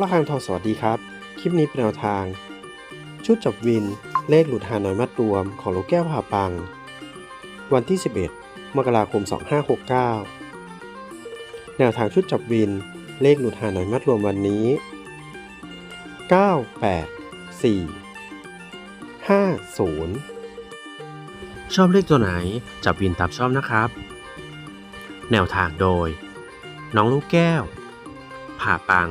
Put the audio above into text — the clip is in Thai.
ระฆังทองสวัสดีครับ คลิปนี้เป็นแนวทาง ชุดจับวิน เลขหลุดหาน้อยมัดรวมของลูกแก้วผ่าปัง วันที่ 11 มกราคม 2569 แนวทางชุดจับวิน เลขหลุดหาน้อยมัดรวมวันนี้ 9 8 4 5 0 ชอบเลขตัวไหนจับวินตามชอบนะครับ แนวทางโดย น้องลูกแก้วผ่าปัง